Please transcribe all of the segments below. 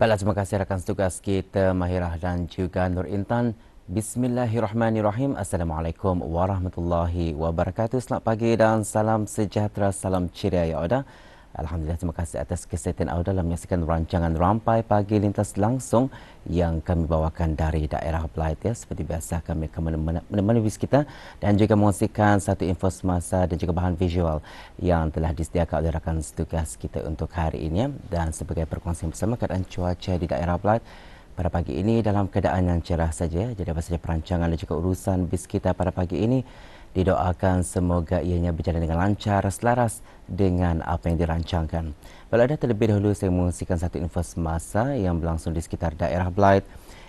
Baiklah, terima kasih rakan tugas kita Mahirah dan juga Nur Intan. Bismillahirrahmanirrahim. Assalamualaikum warahmatullahi wabarakatuh. Selamat pagi dan salam sejahtera, salam ceria ya Allah. Alhamdulillah terima kasih atas kesetiaan anda dalam menyaksikan rancangan Rampai Pagi Lintas langsung yang kami bawakan dari daerah Blight ya. Seperti biasa kami akan menemani vis kita dan juga menghasilkan satu info semasa dan juga bahan visual yang telah disediakan oleh rakan tugas kita untuk hari ini ya. dan sebagai perkongsian bersama keadaan cuaca di daerah Blight pada pagi ini dalam keadaan yang cerah saja. Jadi apa saja perancangan dan juga urusan bis kita pada pagi ini didoakan semoga ianya berjalan dengan lancar selaras dengan apa yang dirancangkan. Kalau ada terlebih dahulu saya mengungsikan satu info semasa yang berlangsung di sekitar daerah Blight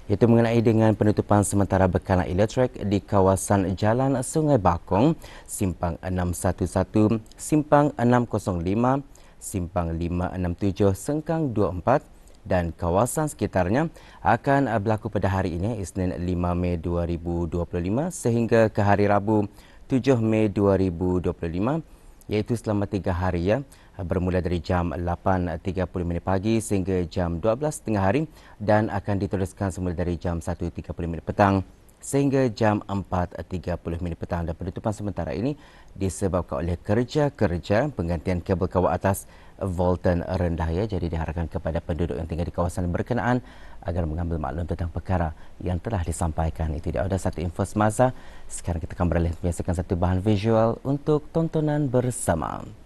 iaitu mengenai dengan penutupan sementara bekalan elektrik di kawasan Jalan Sungai Bakong, Simpang 611, Simpang 605, Simpang 567, Sengkang 24 dan kawasan sekitarnya akan berlaku pada hari ini Isnin 5 Mei 2025 sehingga ke hari Rabu 7 Mei 2025 iaitu selama tiga hari ya. Bermula dari jam 8.30 minit pagi sehingga jam 12 tengah hari dan akan diteruskan semula dari jam 1.30 minit petang sehingga jam 4.30 minit petang. Dan penutupan sementara ini disebabkan oleh kerja-kerja penggantian kabel kawat atas Volten rendah ya. Jadi diharapkan kepada penduduk yang tinggal di kawasan berkenaan agar mengambil maklum tentang perkara yang telah disampaikan. Itu dia. Ada satu info semasa sekarang kita akan beralih menyaksikan satu bahan visual untuk tontonan bersama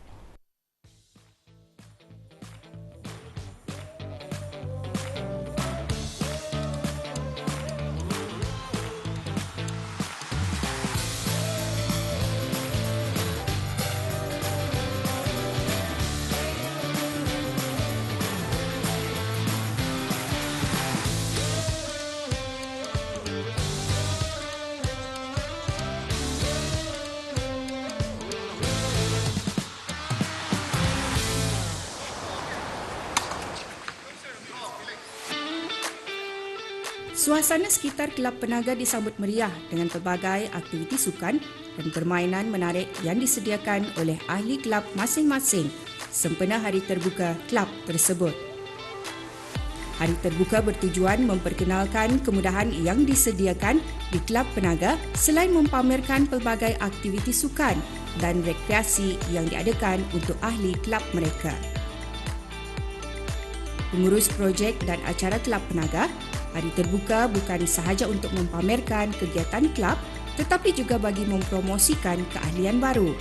Suasana sekitar Kelab Penaga disambut meriah dengan pelbagai aktiviti sukan dan permainan menarik yang disediakan oleh ahli kelab masing-masing sempena hari terbuka kelab tersebut. Hari terbuka bertujuan memperkenalkan kemudahan yang disediakan di Kelab Penaga selain mempamerkan pelbagai aktiviti sukan dan rekreasi yang diadakan untuk ahli kelab mereka. Pengurus projek dan acara Kelab Penaga Hari terbuka bukan sahaja untuk mempamerkan kegiatan kelab tetapi juga bagi mempromosikan keahlian baru.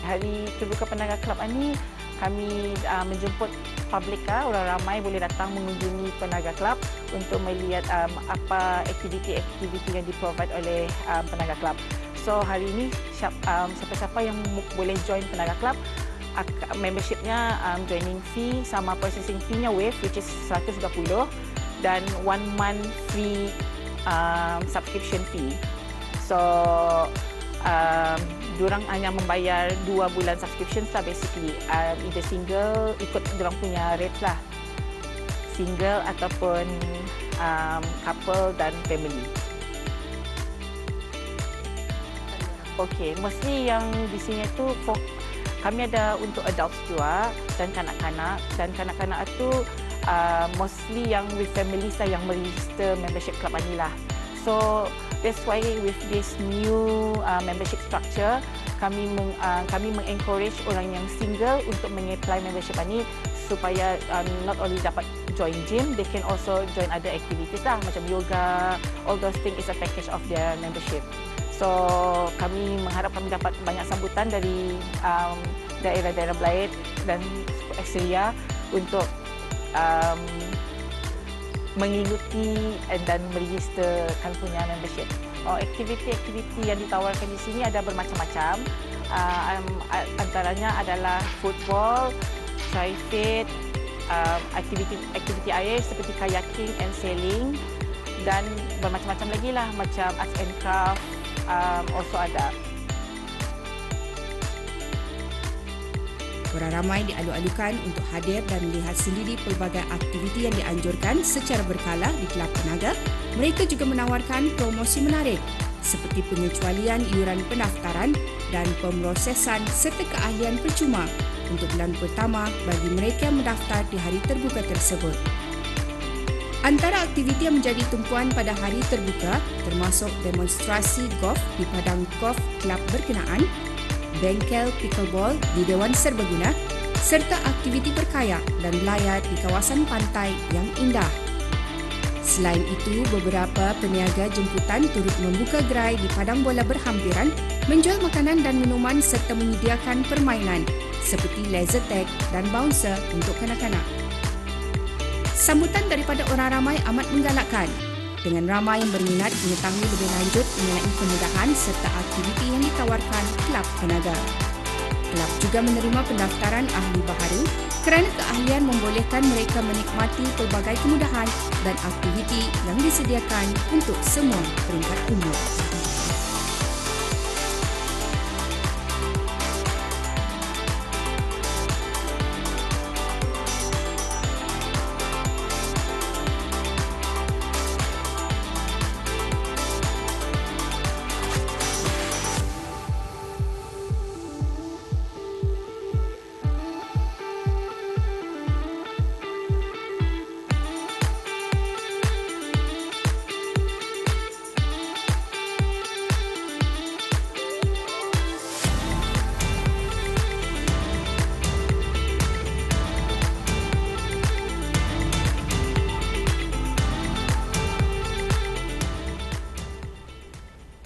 Hari terbuka penaga kelab ini kami uh, menjemput publik uh, orang ramai boleh datang mengunjungi penaga kelab untuk melihat um, apa aktiviti-aktiviti yang diprovide oleh um, penaga kelab. So hari ini siap, um, siapa-siapa yang boleh join penaga kelab membershipnya um, joining fee sama processing fee-nya wave which is 120 dan one month free um, subscription fee. So um, diorang hanya membayar dua bulan subscription lah basically. Um, either single ikut diorang punya rates lah. Single ataupun um, couple dan family. Okay, mostly yang di sini tu for kami ada untuk adults juga dan kanak-kanak dan kanak-kanak itu uh, mostly yang with families lah yang meregister membership club lah. So that's why with this new uh, membership structure kami meng, uh, kami mengencourage orang yang single untuk mengapply membership ni supaya um, not only dapat join gym, they can also join other activities lah macam yoga, all those things is a package of their membership. So kami mengharap kami dapat banyak sambutan dari um, daerah-daerah Belaid dan Australia untuk um, mengikuti dan meregisterkan punya membership. Oh, aktiviti-aktiviti yang ditawarkan di sini ada bermacam-macam. Uh, um, antaranya adalah football, tri-fit, um, aktiviti-aktiviti air seperti kayaking and sailing dan bermacam-macam lagi lah macam arts and craft, um, also ada. Orang ramai dialu-alukan untuk hadir dan melihat sendiri pelbagai aktiviti yang dianjurkan secara berkala di Kelab Tenaga. Mereka juga menawarkan promosi menarik seperti pengecualian iuran pendaftaran dan pemrosesan serta keahlian percuma untuk bulan pertama bagi mereka yang mendaftar di hari terbuka tersebut. Antara aktiviti yang menjadi tumpuan pada hari terbuka termasuk demonstrasi golf di padang golf kelab berkenaan, bengkel pickleball di Dewan Serbaguna serta aktiviti berkayak dan belayar di kawasan pantai yang indah. Selain itu, beberapa peniaga jemputan turut membuka gerai di padang bola berhampiran, menjual makanan dan minuman serta menyediakan permainan seperti laser tag dan bouncer untuk kanak-kanak. Sambutan daripada orang ramai amat menggalakkan dengan ramai yang berminat mengetahui lebih lanjut mengenai kemudahan serta aktiviti yang ditawarkan Kelab Penaga. Kelab juga menerima pendaftaran ahli baharu kerana keahlian membolehkan mereka menikmati pelbagai kemudahan dan aktiviti yang disediakan untuk semua peringkat umur.